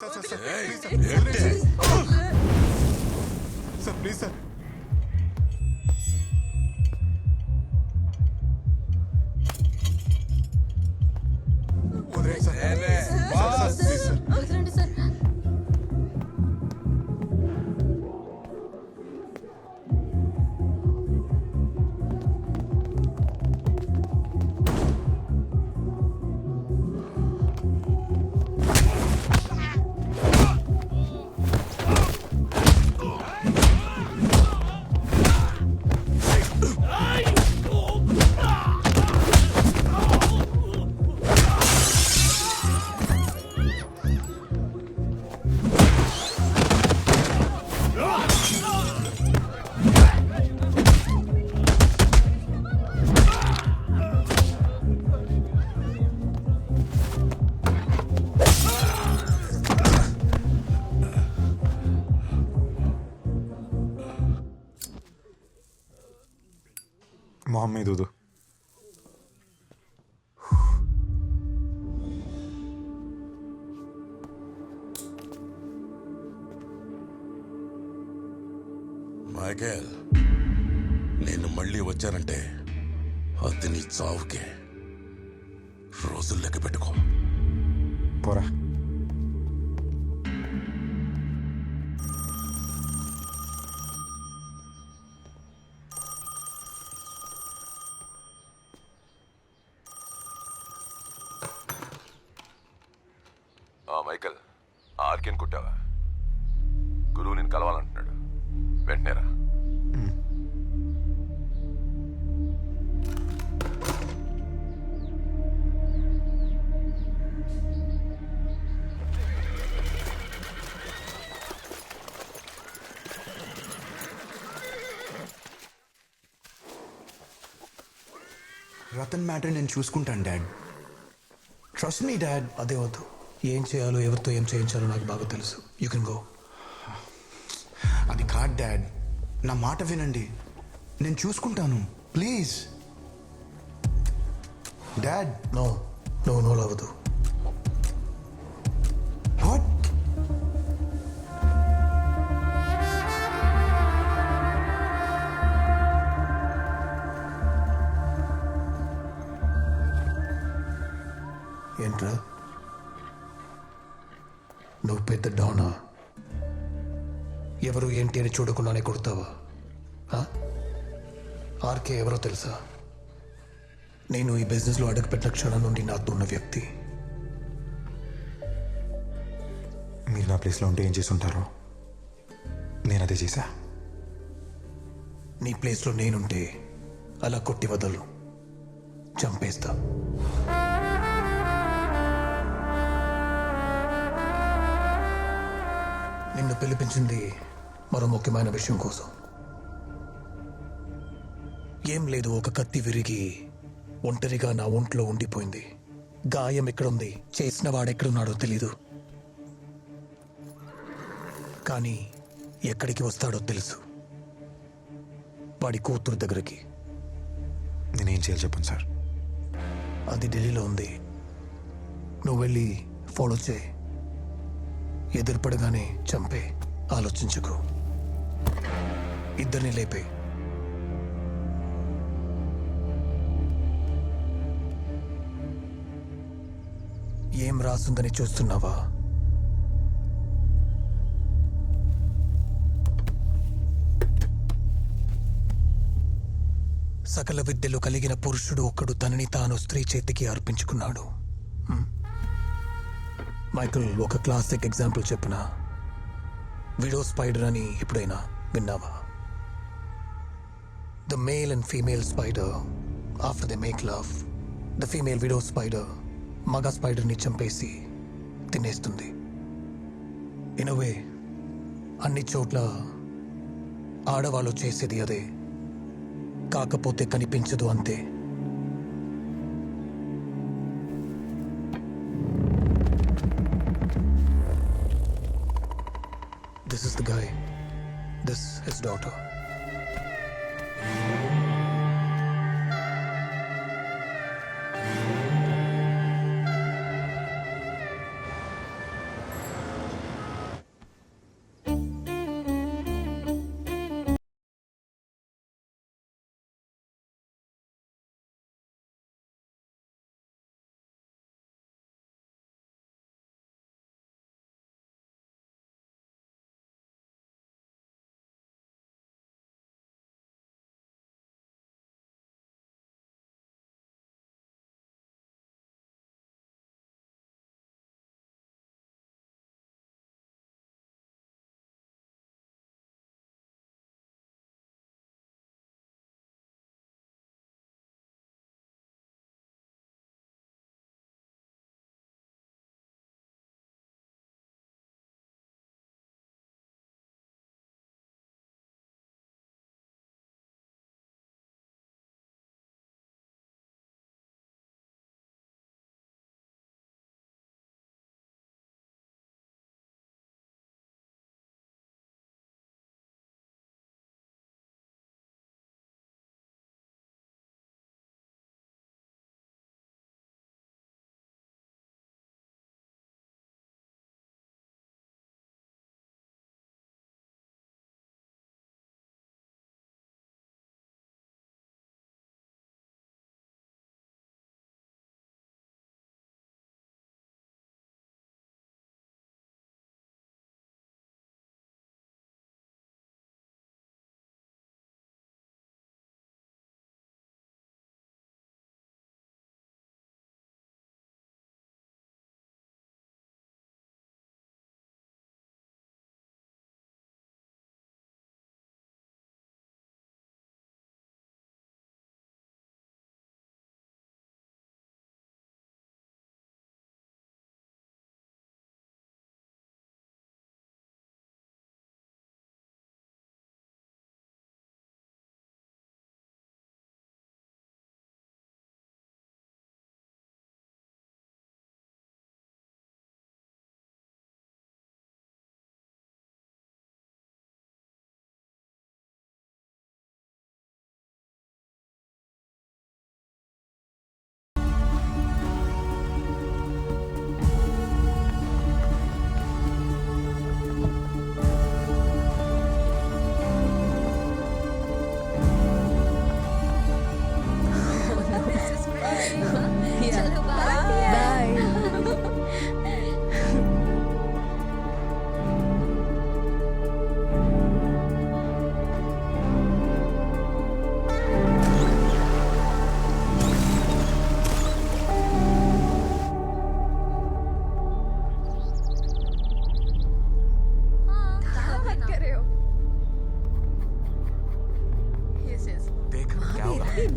Sir sir please sir వదలండి sir. మొహం మీద ఊదు మైకేల్ నేను మళ్ళీ వచ్చానంటే అది నీ చావుకే. రోజులు లెక్క పెట్టుకో. పోరా. గురువు నేను కలవాలంటున్నాడు. వెంటనే రా. రతన్ మ్యాటర్ నేను చూసుకుంటాను డాడ్. Trust me dad. అదే వద్దు. ఏం చేయాలో ఎవరితో ఏం చేయించాలో నాకు బాగా తెలుసు. యూ కెన్ గో అది కాదు డాడ్. నా మాట వినండి. నేను చూసుకుంటాను. Please. Dad. No no no అవ్వదు వాట్? ఏంట్రా? నువ్వు పెద్ద డానా? ఎవరు ఏంటి అని చూడకుండానే కొడతావా? ఆర్కే ఎవరో తెలుసా? నేను ఈ బిజినెస్లో అడుగుపెట్టిన క్షణం నుండి నాతో ఉన్న వ్యక్తి. మీరు నా ప్లేస్లో ఉంటే ఏం చేసి ఉంటారో నేను అదే చేశా. నీ ప్లేస్లో నేనుంటే అలా కొట్టి వదలు చంపేస్తా. నిన్ను పిలిపించింది మరో ముఖ్యమైన విషయం కోసం. ఏం లేదు ఒక కత్తి విరిగి ఒంటరిగా నా ఒంట్లో ఉండిపోయింది. గాయం ఎక్కడుంది? చేసిన వాడెక్కడున్నాడో తెలీదు. కానీ ఎక్కడికి వస్తాడో తెలుసు. వాడి కూతురు దగ్గరికి. నేనేం చేయాలి చెప్పండి సార్. అది ఢిల్లీలో ఉంది. నువ్వు వెళ్ళి ఫాలో చేయి. ఎదురుపడగానే చంపే. ఆలోచించుకో. ఇద్దరిని లేపే. ఏం రాసుందని చూస్తున్నావా? సకల విద్యలు కలిగిన పురుషుడు ఒక్కడు తనని తాను స్త్రీ చేతికి అర్పించుకున్నాడు. హ్మ్. మైకిల్ ఒక క్లాసిక్ ఎగ్జాంపుల్ చెప్పిన? విడో స్పైడర్ అని ఎప్పుడైనా విన్నావా? The male and female spider after the make love the female widow spider మగ స్పైడర్ని చంపేసి తినేస్తుంది. ఇన్ వే అన్ని చోట్ల ఆడవాళ్ళు చేసేది అదే. కాకపోతే కనిపించదు అంతే. This is the guy this his daughter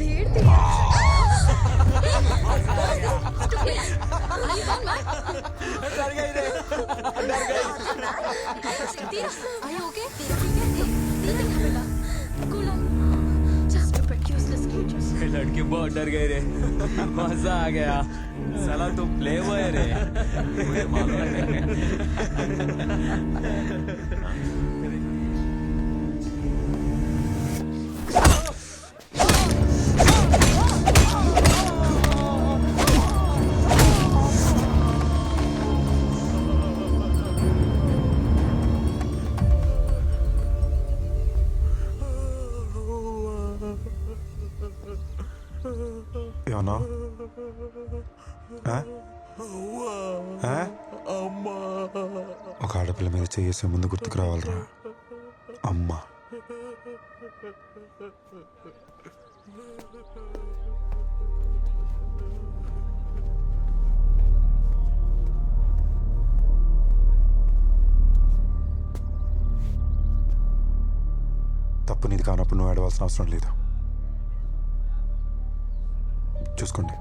भीड़ थी लड़के बहुत डर गए रे। मज़ा आ गया। साला तू प्ले बॉय रे। मुझे मालूम है। ఏమన్నా ఒక ఆడపిల్ల మీద చేసే ముందు గుర్తుకు రావాలరా. అమ్మ. తప్పు నీది కానప్పుడు నువ్వు ఏడవలసిన అవసరం లేదు. చూసుకోండి.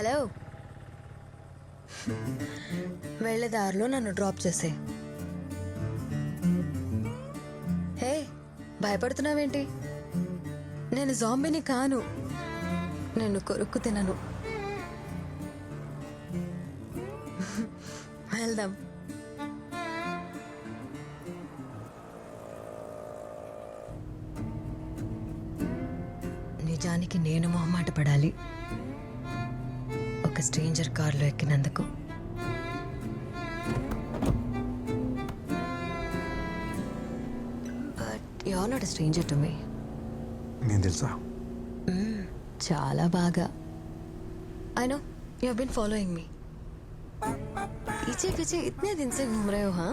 హలో. వెళ్ళే దారిలో నన్ను డ్రాప్ చేసే. హే భయపడుతున్నావేంటి? నేను జాంబీని కాను. నేను కొరుక్కు తినను వెళ్దాం. నిజానికి నేను మొహమాట పడాలి. ఒక స్ట్రేంజర్ కార్లో ఎక్కినందుకు but you not stranger to me నేను తెలుసా చాలా బాగా I know you have been following me पीछे पीछे इतने दिन से घूम रहे हो हाँ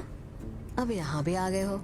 अब यहाँ भी आ गए हो